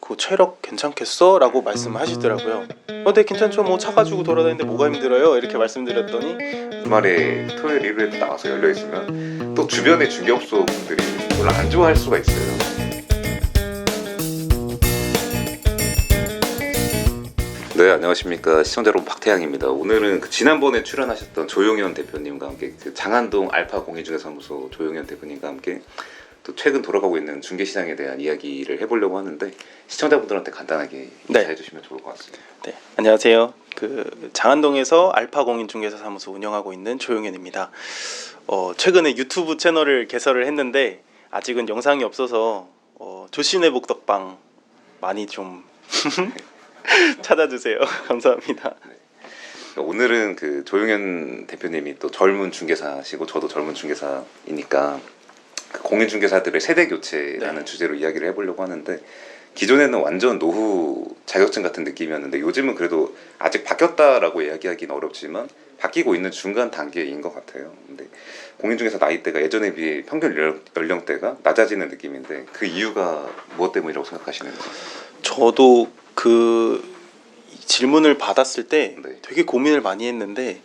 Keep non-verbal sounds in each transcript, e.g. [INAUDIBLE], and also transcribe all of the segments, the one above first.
그 체력 괜찮겠어? 라고 말씀하시더라고요 어, 네 괜찮죠 뭐 차 가지고 돌아다니는데 뭐가 힘들어요? 이렇게 말씀드렸더니 주말에 토요일 일요일에 나가서 열려 있으면 또 주변의 중개업소 분들이 별로 안 좋아할 수가 있어요. 네 안녕하십니까 시청자 여러분 박태양입니다. 오늘은 그 지난번에 출연하셨던 조용현 대표님과 함께 그 장안동 알파 공인중개사무소 조용현 대표님과 함께 또 최근 돌아가고 있는 중개 시장에 대한 이야기를 해보려고 하는데 시청자분들한테 간단하게 네. 인사해 주시면 좋을 것 같습니다. 네 안녕하세요. 그 장안동에서 알파 공인 중개사 사무소 운영하고 있는 조용현입니다. 어, 최근에 유튜브 채널을 개설을 했는데 아직은 영상이 없어서 어, 조신의 복덕방 많이 좀 [LAUGHS] 찾아주세요. [LAUGHS] 감사합니다. 오늘은 그 조용현 대표님이 또 젊은 중개사시고 저도 젊은 중개사이니까 그 공인 중개사들의 세대 교체라는 네. 주제로 이야기를 해보려고 하는데 기존에는 완전 노후 자격증 같은 느낌이었는데 요즘은 그래도 아직 바뀌었다라고 이야기하기는 어렵지만 바뀌고 있는 중간 단계인 것 같아요. 근데 공인 중개사 나이대가 예전에 비해 평균 연령- 연령대가 낮아지는 느낌인데 그 이유가 무엇 때문이라고 생각하시는지? 저도 그 질문을 받았을 때 네. 되게 고민을 많이 했는데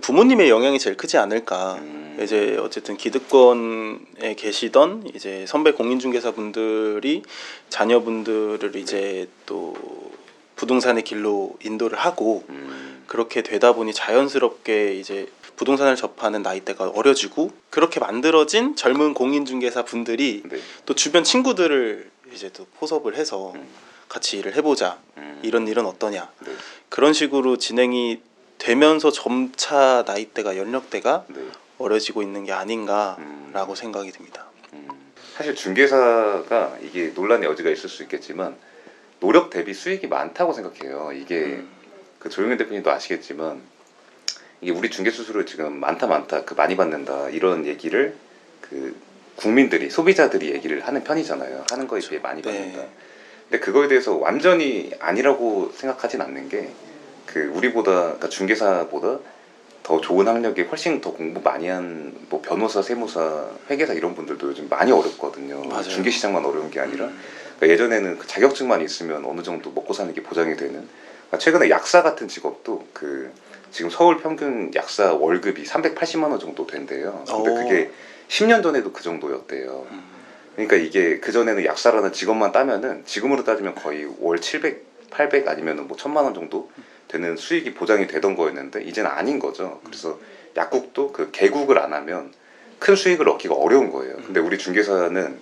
부모님의 영향이 제일 크지 않을까. 음. 이제 어쨌든 기득권에 계시던 이제 선배 공인중개사 분들이 자녀분들을 이제 또 부동산의 길로 인도를 하고 음. 그렇게 되다 보니 자연스럽게 이제 부동산을 접하는 나이대가 어려지고 그렇게 만들어진 젊은 공인중개사 분들이 네. 또 주변 친구들을 이제 또 포섭을 해서 음. 같이 일을 해보자 음. 이런 일은 어떠냐 네. 그런 식으로 진행이 되면서 점차 나이대가 연령대가 네. 어려지고 있는 게 아닌가라고 음. 생각이 듭니다. 음, 사실 중개사가 이게 논란의 여지가 있을 수 있겠지만 노력 대비 수익이 많다고 생각해요. 이게 음. 그 조용현 대표님도 아시겠지만 이게 우리 중개 수수료 지금 많다 많다 그 많이 받는다 이런 얘기를 그 국민들이 소비자들이 얘기를 하는 편이잖아요. 하는 거에 비해 많이 네. 받는다. 근데 그거에 대해서 완전히 아니라고 생각하진 않는 게 그 우리보다 그러니까 중개사보다 더 좋은 학력에 훨씬 더 공부 많이 한 뭐 변호사, 세무사, 회계사 이런 분들도 요즘 많이 어렵거든요. 맞아요. 중개 시장만 어려운 게 아니라 음. 그러니까 예전에는 그 자격증만 있으면 어느 정도 먹고 사는 게 보장이 되는 그러니까 최근에 약사 같은 직업도 그 지금 서울 평균 약사 월급이 380만 원 정도 된대요. 근데 오. 그게 10년 전에도 그 정도였대요. 음. 그러니까 이게 그 전에는 약사라는 직업만 따면은 지금으로 따지면 거의 월 700, 800 아니면은 뭐 천만 원 정도 되는 수익이 보장이 되던 거였는데 이제는 아닌 거죠. 그래서 약국도 그 개국을 안 하면 큰 수익을 얻기가 어려운 거예요. 근데 우리 중개사는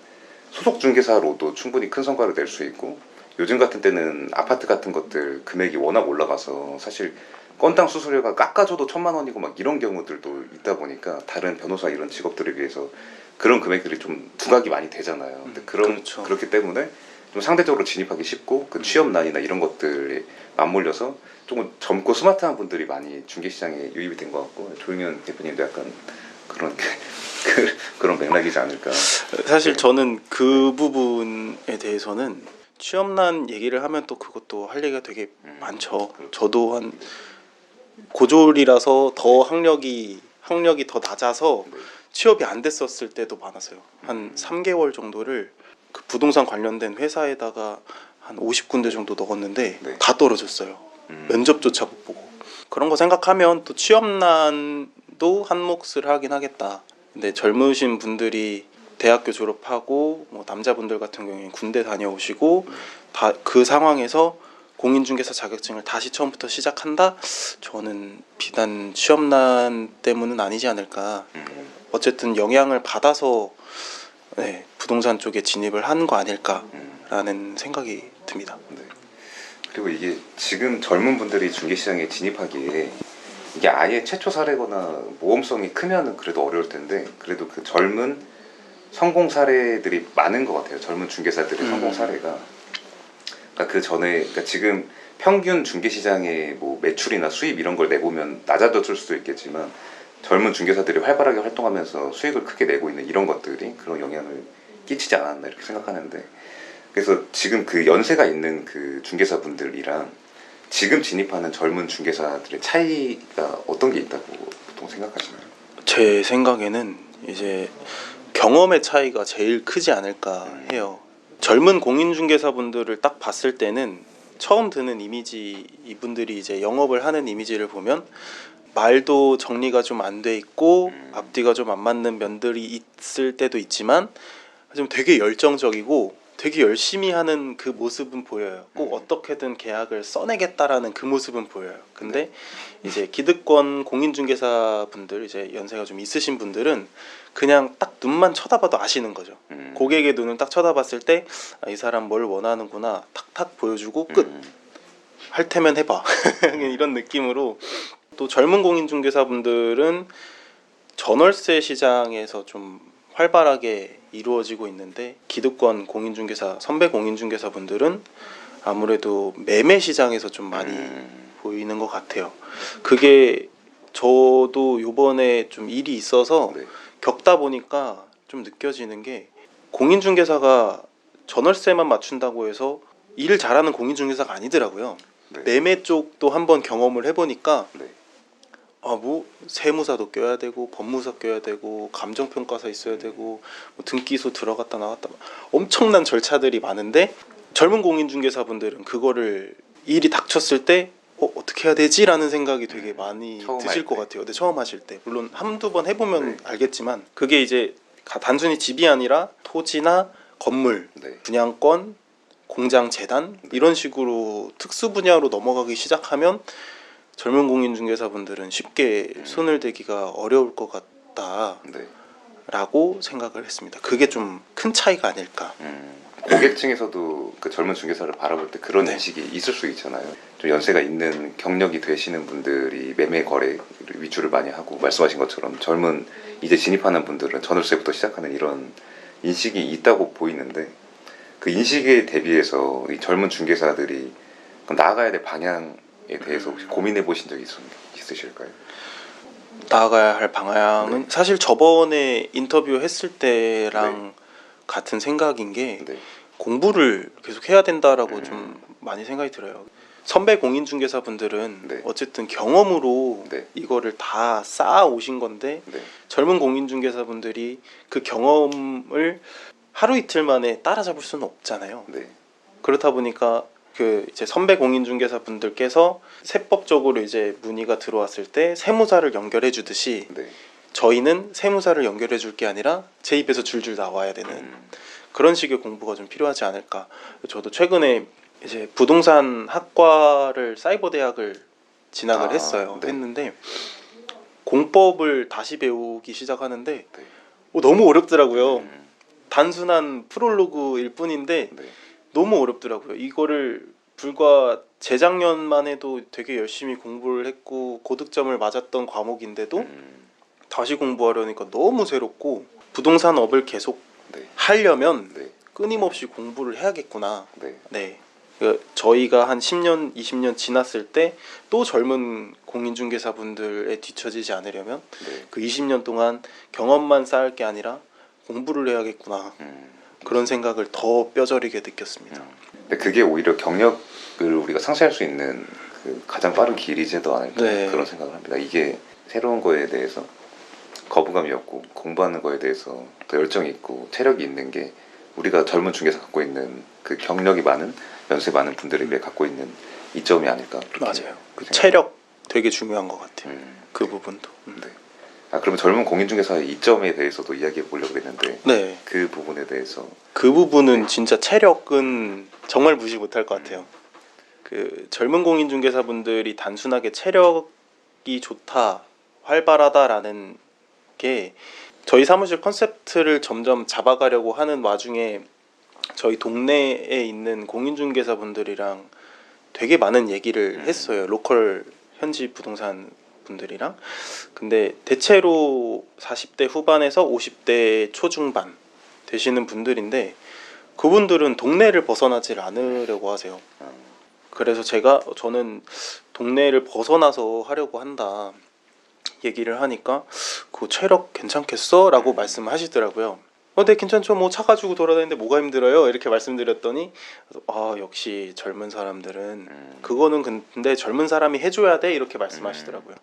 소속 중개사로도 충분히 큰 성과를 낼 수 있고 요즘 같은 때는 아파트 같은 것들 금액이 워낙 올라가서 사실 건당 수수료가 깎아줘도 천만 원이고 막 이런 경우들도 있다 보니까 다른 변호사 이런 직업들에 비해서 그런 금액들이 좀 부각이 많이 되잖아요. 근데 음, 그런 그렇죠. 그렇기 때문에 좀 상대적으로 진입하기 쉽고 그 취업난이나 이런 것들에 맞물려서 조금 젊고 스마트한 분들이 많이 중개 시장에 유입이 된 것 같고 조용현 대표님도 약간 그런 [LAUGHS] 그, 그런 맥락이지 않을까. 사실 저는 그 부분에 대해서는 취업난 얘기를 하면 또 그것도 할 얘기가 되게 음, 많죠. 그렇죠. 저도 한 고졸이라서 더 학력이 학력이 더 낮아서 네. 취업이 안 됐었을 때도 많았어요. 한 음. 3개월 정도를 그 부동산 관련된 회사에다가 한 50군데 정도 넣었는데 네. 다 떨어졌어요. 음. 면접조차 못 보고 그런 거 생각하면 또 취업난도 한 몫을 하긴 하겠다. 근데 젊으신 분들이 대학교 졸업하고 뭐 남자분들 같은 경우에는 군대 다녀오시고 다 그 상황에서 공인중개사 자격증을 다시 처음부터 시작한다? 저는 비단 취업난 때문은 아니지 않을까. 음. 어쨌든 영향을 받아서 네, 부동산 쪽에 진입을 한 거 아닐까라는 음. 생각이 듭니다. 네. 그리고 이게 지금 젊은 분들이 중개 시장에 진입하기에 이게 아예 최초 사례거나 모험성이 크면은 그래도 어려울 텐데 그래도 그 젊은 성공 사례들이 많은 것 같아요. 젊은 중개사들의 음. 성공 사례가. 그러니까 그 전에 그러니까 지금 평균 중개 시장의 뭐 매출이나 수입 이런 걸 내보면 낮아졌을 수도 있겠지만 젊은 중개사들이 활발하게 활동하면서 수익을 크게 내고 있는 이런 것들이 그런 영향을 끼치지 않았나 이렇게 생각하는데 그래서 지금 그 연세가 있는 그 중개사분들이랑 지금 진입하는 젊은 중개사들의 차이가 어떤 게 있다고 보통 생각하시나요? 제 생각에는 이제 경험의 차이가 제일 크지 않을까 해요. 젊은 공인중개사분들을 딱 봤을 때는 처음 드는 이미지 이분들이 이제 영업을 하는 이미지를 보면 말도 정리가 좀 안 돼 있고 음. 앞뒤가 좀 안 맞는 면들이 있을 때도 있지만 좀 되게 열정적이고 되게 열심히 하는 그 모습은 보여요. 꼭 음. 어떻게든 계약을 써내겠다라는 그 모습은 보여요. 근데 이제 기득권 공인중개사 분들 이제 연세가 좀 있으신 분들은 그냥 딱 눈만 쳐다봐도 아시는 거죠. 음. 고객의 눈을 딱 쳐다봤을 때 이 사람 뭘 원하는구나 탁탁 보여주고 끝 음. 할 테면 해봐 [LAUGHS] 이런 느낌으로 또 젊은 공인중개사 분들은 전월세 시장에서 좀 활발하게 이루어지고 있는데 기득권 공인중개사 선배 공인중개사 분들은 아무래도 매매 시장에서 좀 많이 음. 보이는 것 같아요. 그게 저도 요번에 좀 일이 있어서 네. 겪다 보니까 좀 느껴지는 게 공인중개사가 전월세만 맞춘다고 해서 일을 잘하는 공인중개사가 아니더라고요. 네. 매매 쪽도 한번 경험을 해보니까 네. 아 뭐 세무사도 껴야 되고 법무사 껴야 되고 감정평가사 있어야 되고 뭐 등기소 들어갔다 나왔다 엄청난 절차들이 많은데 젊은 공인중개사분들은 그거를 일이 닥쳤을 때 어, 어떻게 해야 되지라는 생각이 되게 많이 처음 드실 할것 때. 같아요. 근데 처음 하실 때 물론 한두 번 해보면 네. 알겠지만 그게 이제 가- 단순히 집이 아니라 토지나 건물 네. 분양권, 공장 재단 이런 식으로 특수 분야로 넘어가기 시작하면 젊은 공인중개사분들은 쉽게 음. 손을 대기가 어려울 것 같다라고 네. 생각을 했습니다. 그게 좀 큰 차이가 아닐까. 음. 고객층에서도 그 젊은 중개사를 바라볼 때 그런 네. 인식이 있을 수 있잖아요. 좀 연세가 있는 경력이 되시는 분들이 매매 거래 위주를 많이 하고 말씀하신 것처럼 젊은 이제 진입하는 분들은 전월세부터 시작하는 이런 인식이 있다고 보이는데 그 인식에 대비해서 이 젊은 중개사들이 나아가야 될 방향에 대해서 혹시 고민해 보신 적이 있, 있으실까요? 나아가야 할 방향은 네. 사실 저번에 인터뷰 했을 때랑 같은 생각인 게 네. 공부를 계속 해야 된다라고 음. 좀 많이 생각이 들어요. 선배 공인중개사 분들은 네. 어쨌든 경험으로 네. 이거를 다 쌓아 오신 건데 네. 젊은 공인중개사 분들이 그 경험을 하루 이틀 만에 따라잡을 수는 없잖아요. 네. 그렇다 보니까 그 이제 선배 공인중개사 분들께서 세법적으로 이제 문의가 들어왔을 때 세무사를 연결해 주듯이 네. 저희는 세무사를 연결해 줄 게 아니라 제 입에서 줄줄 나와야 되는 음. 그런 식의 공부가 좀 필요하지 않을까. 저도 최근에 이제 부동산 학과를 사이버 대학을 진학을 아, 했어요. 네. 했는데 공법을 다시 배우기 시작하는데 네. 어, 너무 어렵더라고요. 음. 단순한 프롤로그일 뿐인데 네. 너무 어렵더라고요. 이거를 불과 재작년만 해도 되게 열심히 공부를 했고 고득점을 맞았던 과목인데도 음. 다시 공부하려니까 너무 새롭고 부동산 업을 계속 네. 하려면 네. 끊임없이 공부를 해야겠구나. 네. 네. 그 저희가 한 10년, 20년 지났을 때 또 젊은 공인중개사분들에 뒤처지지 않으려면 네. 그 20년 동안 경험만 쌓을 게 아니라 공부를 해야겠구나. 음. 그런 생각을 더 뼈저리게 느꼈습니다. 음. 근데 그게 오히려 경력을 우리가 상쇄할 수 있는 그 가장 빠른 길이지도 않을까 네. 그런 생각을 합니다. 이게 새로운 거에 대해서 거부감이 없고 공부하는 거에 대해서 더 열정이 있고 체력이 있는 게 우리가 젊은 중에서 갖고 있는 그 경력이 많은 연세 많은 분들에 비해 갖고 있는 이점이 아닐까 맞아요. 그 생각- 체력 되게 중요한 것 같아요. 음. 그 부분도. 음. 네. 아 그러면 젊은 공인중개사의 이점에 대해서도 이야기해 보려고 했는데 네. 그 부분에 대해서 그 부분은 진짜 체력은 정말 무시 못할 것 같아요. 그 젊은 공인중개사분들이 단순하게 체력이 좋다, 활발하다라는 게 저희 사무실 컨셉트를 점점 잡아가려고 하는 와중에 저희 동네에 있는 공인중개사분들이랑 되게 많은 얘기를 음. 했어요. 로컬 현지 부동산 분들이랑. 근데 대체로 40대 후반에서 50대 초중반 되시는 분들인데 그분들은 동네를 벗어나질 않으려고 하세요. 음, 그래서 제가 저는 동네를 벗어나서 하려고 한다 얘기를 하니까 그 체력 괜찮겠어?라고 말씀하시더라고요. 어, 네 괜찮죠. 뭐 차 가지고 돌아다니는데 뭐가 힘들어요? 이렇게 말씀드렸더니 아 역시 젊은 사람들은 음, 그거는 근데 젊은 사람이 해줘야 돼 이렇게 말씀하시더라고요.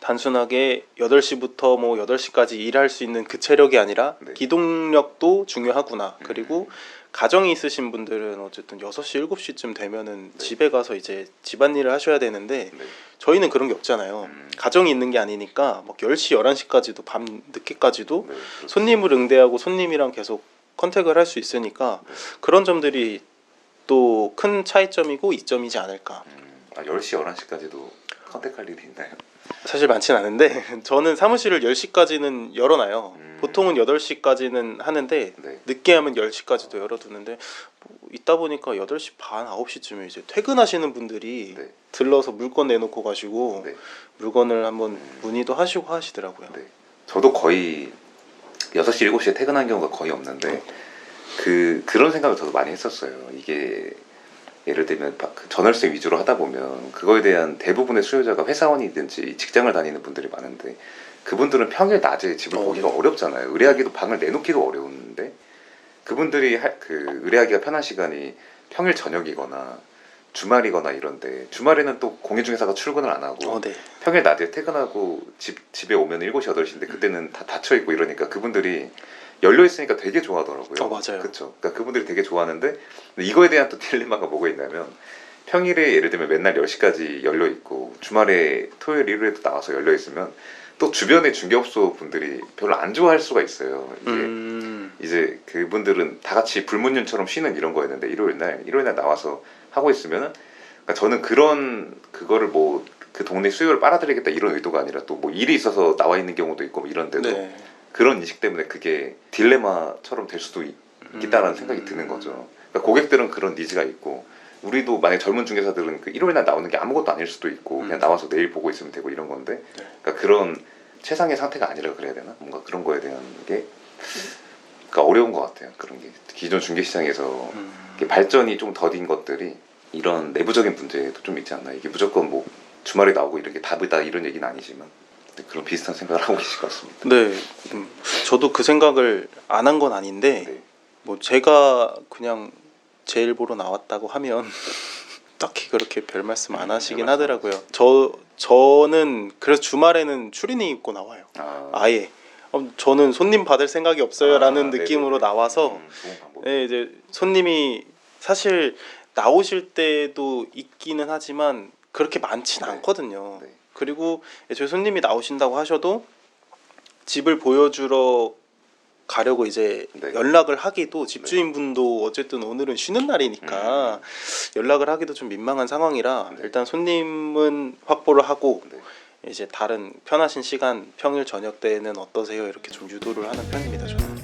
단순하게 8시부터 뭐 8시까지 일할 수 있는 그 체력이 아니라 네. 기동력도 중요하구나. 음. 그리고 가정이 있으신 분들은 어쨌든 6시, 7시쯤 되면은 네. 집에 가서 이제 집안일을 하셔야 되는데 네. 저희는 그런 게 없잖아요. 음. 가정이 있는 게 아니니까 막 10시, 11시까지도 밤 늦게까지도 네, 그렇죠. 손님을 응대하고 손님이랑 계속 컨택을 할 수 있으니까 네. 그런 점들이 또 큰 차이점이고 이점이지 않을까. 음, 아 10시 11시까지도 컨택할 일이 있나요? 사실 많진 않은데 [LAUGHS] 저는 사무실을 10시까지는 열어놔요. 음. 보통은 8시까지는 하는데 네. 늦게 하면 10시까지도 열어두는데 뭐 있다 보니까 8시 반, 9시쯤에 이제 퇴근하시는 분들이 네. 들러서 물건 내놓고 가시고 네. 물건을 한번 음. 문의도 하시고 하시더라고요. 네. 저도 거의 6시 7시에 퇴근한 경우가 거의 없는데 그 그런 생각을 저도 많이 했었어요. 이게 예를 들면 바- 그 전월세 위주로 하다 보면 그거에 대한 대부분의 수요자가 회사원이든지 직장을 다니는 분들이 많은데 그분들은 평일 낮에 집을 어. 보기가 어렵잖아요. 의뢰하기도 방을 내놓기가 어려운데 그분들이 할- 그 의뢰하기가 편한 시간이 평일 저녁이거나 주말이거나 이런데 주말에는 또 공인중개사가 출근을 안 하고 어, 네. 평일 낮에 퇴근하고 집, 집에 오면 7시, 8시인데 그때는 다 닫혀있고 이러니까 그분들이 열려 있으니까 되게 좋아하더라고요. 어, 맞아요. 그쵸. 그러니까 그분들이 되게 좋아하는데 이거에 대한 또 딜레마가 뭐가 있냐면 평일에 예를 들면 맨날 10시까지 열려 있고 주말에 토요일, 일요일에도 나와서 열려 있으면 또 주변의 중개업소 분들이 별로 안 좋아할 수가 있어요. 이게 음, 이제 그분들은 다 같이 불문율처럼 쉬는 이런 거였는데 일요일 날 일요일 날 나와서 하고 있으면은 그러니까 저는 그런 그거를 뭐 그 동네 수요를 빨아들이겠다 이런 의도가 아니라 또 뭐 일이 있어서 나와 있는 경우도 있고 뭐 이런데도 네. 그런 인식 때문에 그게 딜레마처럼 될 수도 있, 있다라는 음. 생각이 드는 거죠. 그러니까 고객들은 그런 니즈가 있고 우리도 만약 젊은 중개사들은 그 일요일 날 나오는 게 아무것도 아닐 수도 있고 그냥 음. 나와서 내일 보고 있으면 되고 이런 건데 네. 그러니까 그런 최상의 상태가 아니라 그래야 되나 뭔가 그런 거에 대한 게 그러니까 어려운 것 같아요. 그런 게 기존 중개 시장에서 음. 발전이 좀 더딘 것들이 이런 내부적인 문제도 좀 있지 않나. 이게 무조건 뭐 주말에 나오고 이렇게 답이다 이런 얘기는 아니지만 그런 비슷한 생각을 하고 계실 것 같습니다. 네, 음, 저도 그 생각을 안 한 건 아닌데 네. 뭐 제가 그냥 제일 보러 나왔다고 하면 [LAUGHS] 딱히 그렇게 별 말씀 안 음, 하시긴 별 말씀 하더라고요. 저 저는 그래서 주말에는 추리닝 입고 나와요. 아, 어, 저는 손님 받을 생각이 없어요라는 아, 느낌으로 네네네. 나와서 음. 네, 이제 손님이 사실 나오실 때도 있기는 하지만 그렇게 많진 네. 않거든요. 네. 그리고 저희 손님이 나오신다고 하셔도 집을 보여주러 가려고 이제 네. 연락을 하기도 집주인분도 어쨌든 오늘은 쉬는 날이니까 음. 연락을 하기도 좀 민망한 상황이라 네. 일단 손님은 확보를 하고 네. 이제 다른 편하신 시간 평일 저녁 때는 어떠세요 이렇게 좀 유도를 하는 편입니다 저는.